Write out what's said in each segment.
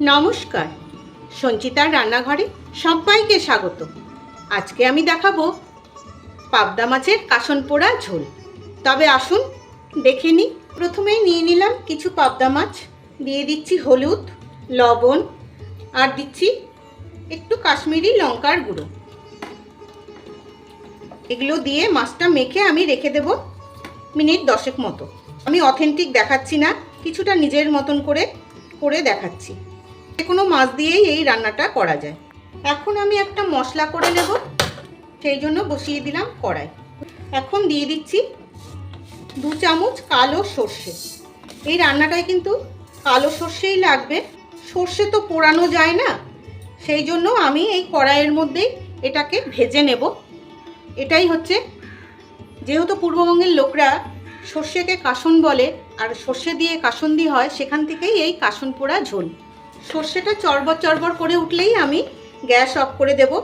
নমস্কার। সঞ্চিতার রান্নাঘরে সবাইকে স্বাগত। আজকে আমি দেখাবো পাবদা মাছের কাসন পোড়া ঝোল। তবে আসুন, দেখে নিই। প্রথমেই নিয়ে নিলাম কিছু পাবদা মাছ। দিয়ে দিচ্ছি হলুদ, লবণ, আর দিচ্ছি একটু কাশ্মীরি লঙ্কার গুঁড়ো। এগুলো দিয়ে মাছটা মেখে আমি রেখে দেব মিনিট দশেক মতো। আমি অথেন্টিক দেখাচ্ছি না, কিছুটা নিজের মতন করে করে দেখাচ্ছি। যে কোনো মাছ দিয়েই এই রান্নাটা করা যায়। এখন আমি একটা মশলা করে নেব, সেই জন্য বসিয়ে দিলাম কড়াই। এখন দিয়ে দিচ্ছি দু চামচ কালো সর্ষে। এই রান্নাটায় কিন্তু কালো সর্ষেই লাগবে। সর্ষে তো পোড়ানো যায় না, সেই জন্য আমি এই কড়াইয়ের মধ্যেই এটাকে ভেজে নেব। এটাই হচ্ছে, যেহেতু পূর্ববঙ্গের লোকরা সর্ষেকে কাসন বলে, আর সর্ষে দিয়ে কাসন্দি হয়, সেখান থেকেই এই কাসন পোড়া ঝোল। সর্ষেটা চড়বর চড়বর করে উঠলেই আমি গ্যাস অফ করে দেব।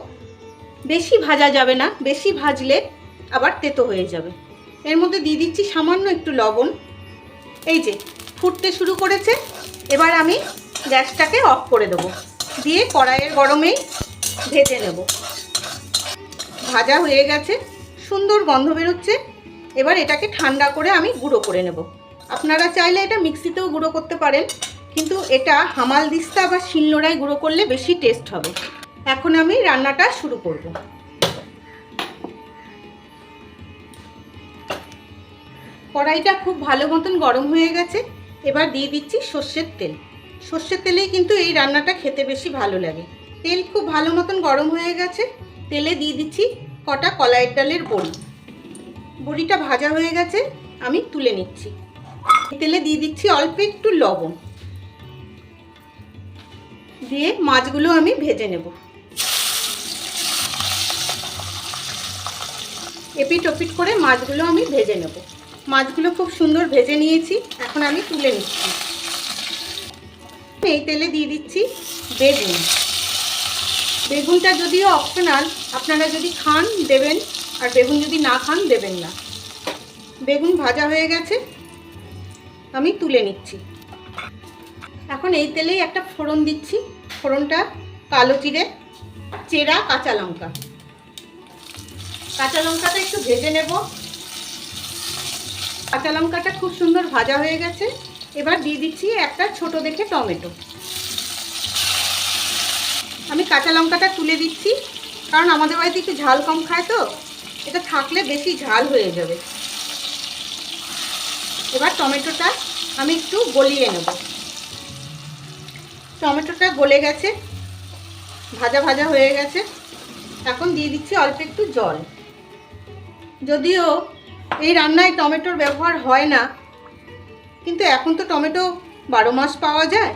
বেশি ভাজা যাবে না, বেশি ভাজলে আবার তেতো হয়ে যাবে। এর মধ্যে দিয়ে দিচ্ছি সামান্য একটু লবণ। এই যে, ফুটতে শুরু করেছে, এবার আমি গ্যাসটাকে অফ করে দেবো। দিয়ে কড়াইয়ের গরমেই ভেজে নেব। ভাজা হয়ে গেছে, সুন্দর গন্ধ বেরোচ্ছে। এবার এটাকে ঠান্ডা করে আমি গুঁড়ো করে নেব। আপনারা চাইলে এটা মিক্সিতেও গুঁড়ো করতে পারেন। কিন্তু এটা হামাল দিস্তা বা শিলনোড়ায় গুঁড়ো করলে বেশি টেস্ট হবে। এখন আমি রান্নাটা শুরু করব। কড়াইটা খুব ভালো মতন গরম হয়ে গেছে। এবার দিয়ে দিচ্ছি সর্ষের তেল। সর্ষের তেলেই কিন্তু এই রান্নাটা খেতে বেশি ভালো লাগে। তেল খুব ভালো মতন গরম হয়ে গেছে। তেলে দিয়ে দিচ্ছি কটা কলাইয়ের ডালের বড়ি। বড়িটা ভাজা হয়ে গেছে, আমি তুলে নিচ্ছি। তেলে দিয়ে দিচ্ছি অল্প একটু লবণ। দিয়ে মাছগুলো আমি ভেজে নেব। এপিট ওপিট করে মাছগুলো আমি ভেজে নেব। মাছগুলো খুব সুন্দর ভেজে নিয়েছি, এখন আমি তুলে নিচ্ছি। এই তেলে দিয়ে দিচ্ছি বেগুন। বেগুনটা যদিও অপশনাল আপনারা যদি খান দেবেন, আর বেগুন যদি না খান দেবেন না। বেগুন ভাজা হয়ে গেছে, আমি তুলে নিচ্ছি। এখন এই তেলেই একটা ফোড়ন দিচ্ছি। ফোড়নটা কালো জিরে, চেরা, কাঁচা লঙ্কা। কাঁচা লঙ্কাটা একটু ভেজে নেব। কাঁচা লঙ্কাটা খুব সুন্দর ভাজা হয়ে গেছে। এবার দিয়ে দিচ্ছি একটা ছোট দেখে টমেটো। আমি কাঁচা লঙ্কাটা তুলে দিচ্ছি, কারণ আমাদের বাড়িতে একটু ঝাল কম খায় তো, এটা থাকলে বেশি ঝাল হয়ে যাবে। এবার টমেটোটা আমি একটু গলিয়ে নেব। টমেটোটা গলে গেছে, ভাজা ভাজা হয়ে গেছে। এখন দিয়ে দিচ্ছি অল্প একটু জল। যদিও এই রান্নায় টমেটোর ব্যবহার হয় না, কিন্তু এখন তো টমেটো বারো মাস পাওয়া যায়,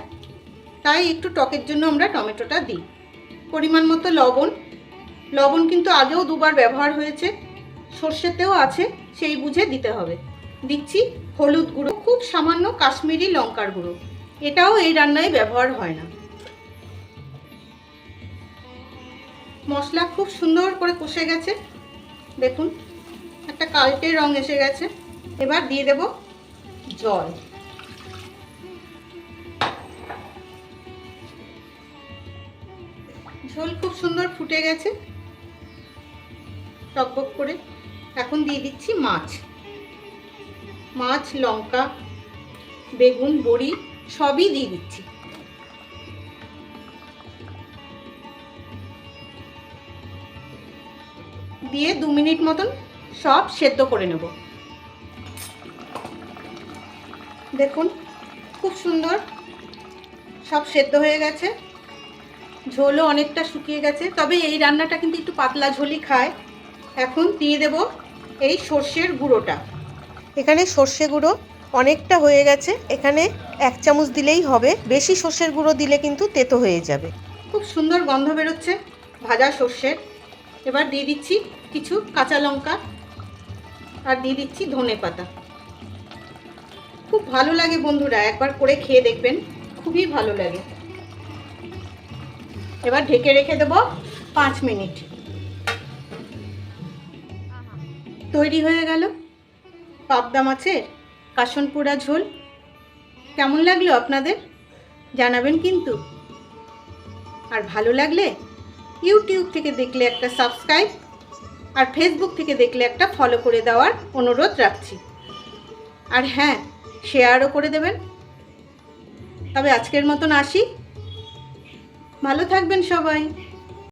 তাই একটু টকের জন্য আমরা টমেটোটা দিই। পরিমাণ মতো লবণ। লবণ কিন্তু আগেও দুবার ব্যবহার হয়েছে, সর্ষেতেও আছে, সেই বুঝে দিতে হবে। দিচ্ছি হলুদ গুঁড়ো, খুব সামান্য কাশ্মীরি লঙ্কার গুঁড়ো। এটাও এই রান্নায় ব্যবহার হয় না। মশলা খুব সুন্দর করে কষে গেছে। দেখুন, একটা কালটে রং এসে গেছে। এবার দিয়ে দেব জল। ঝোল খুব সুন্দর ফুটে গেছে। টকবক করে এখন দিয়ে দিচ্ছি মাছ। মাছ, লঙ্কা, বেগুন, বড়ি সবই দিয়ে দিচ্ছি। দিয়ে দু মিনিট মতন সব সেদ্ধ করে নেব। দেখুন, খুব সুন্দর সব সেদ্ধ হয়ে গেছে। ঝোলও অনেকটা শুকিয়ে গেছে। তবে এই রান্নাটা কিন্তু একটু পাতলা ঝোলই খায়। এখন দিয়ে দেব এই সর্ষের গুঁড়োটা। এখানে সর্ষে গুঁড়ো অনেকটা হয়ে গেছে। এখানে এক চামচ দিলেই হবে। বেশি সর্ষের গুঁড়ো দিলে কিন্তু তেতো হয়ে যাবে। খুব সুন্দর গন্ধ বেরোচ্ছে ভাজা সর্ষের। এবার দিয়ে দিচ্ছি কিছু কাঁচা লঙ্কা আর দিয়ে দিচ্ছি ধনে পাতা। খুব ভালো লাগে বন্ধুরা, একবার করে খেয়ে দেখবেন। খুবই ভালো লাগে। এবার ঢেকে রেখে দেব পাঁচ মিনিট। তৈরি হয়ে গেল। পাবদা মাছের কাশনপুরা ঝোল। কেমন লাগল আপনাদের? জানাবেন কিন্তু। আর ভালো লাগলে ইউটিউব থেকে দেখলে একটা সাবস্ক্রাইব, আর ফেসবুক থেকে দেখলে একটা ফলো করে দেওয়ার অনুরোধ রাখছি। আর হ্যাঁ শেয়ারও করে দেবেন। তবে আজকের মতন আসি। ভালো থাকবেন সবাই।